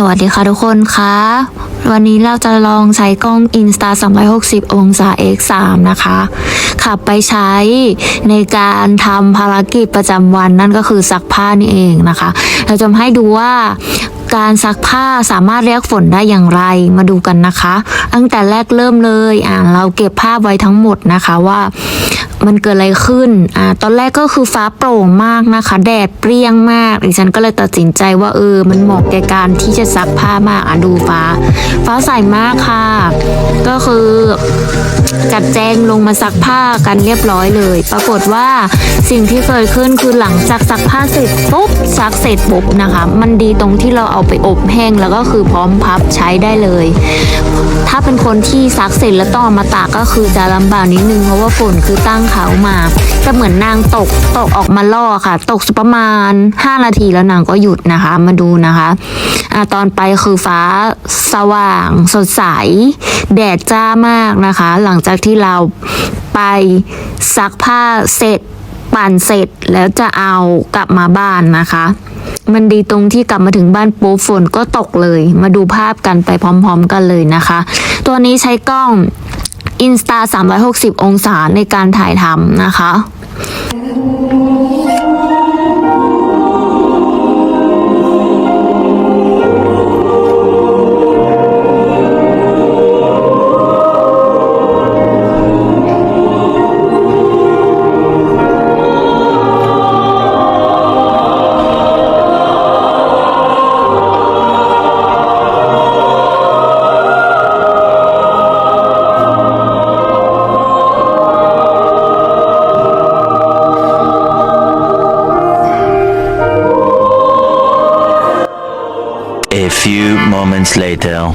สวัสดีค่ะทุกคนคะ วันนี้เราจะลองใช้กล้อง Insta 360 องศา X3 นะคะ ขับไปใช้ในการทำภารกิจประจำวันนั่นก็คือซักผ้านี่เองนะคะ เราจะมาให้ดูว่าการซักผ้าสามารถเรียกฝนได้อย่างไรมาดูกันนะคะตั้งแต่แรกเริ่มเลยอ่าเราเก็บภาพไว้ทั้งหมดนะคะว่ามันเกิดอะไรขึ้น อ่า ตอนแรกก็คือฟ้าโปร่งมากนะคะ แดดเปรี้ยงมาก ดิฉันก็เลยตัดสินใจว่าเออ มันเหมาะแก่การที่จะซักผ้ามาก อะดูฟ้า ฟ้าใสมากค่ะ ก็คือจัดแจงลงมาซักผ้ากันเรียบร้อยเลย ปรากฏว่าสิ่งที่เกิดขึ้นคือหลังจากซักผ้าเสร็จปุ๊บซักเสร็จปุ๊บนะคะ มันดีตรงที่เราเอาเอาไปอบแห้งแล้วก็คือพร้อมพับใช้ได้เลย ถ้าเป็นคนที่ซักเสร็จแล้วต้องมาตากก็คือจะลำบากนิดนึงเพราะว่าฝนคือตั้งเขามาจะเหมือนนางตกตกออกมาล่อค่ะ ตกสักประมาณ 5 นาทีแล้วนางก็หยุดนะคะ มาดูนะคะอะตอนไปคือฟ้าสว่างสดใส แดดจ้ามากนะคะ หลังจากที่เราไปซักผ้าเสร็จปั่นเสร็จแล้วจะเอากลับมาบ้านนะคะ มันดีตรงที่กลับมาถึงบ้านปุ๊บฝนก็ตกเลย มาดูภาพกันไปพร้อมๆกันเลยนะคะ ตัวนี้ใช้กล้อง Insta 360 องศาในการถ่ายทำนะคะ few moments later.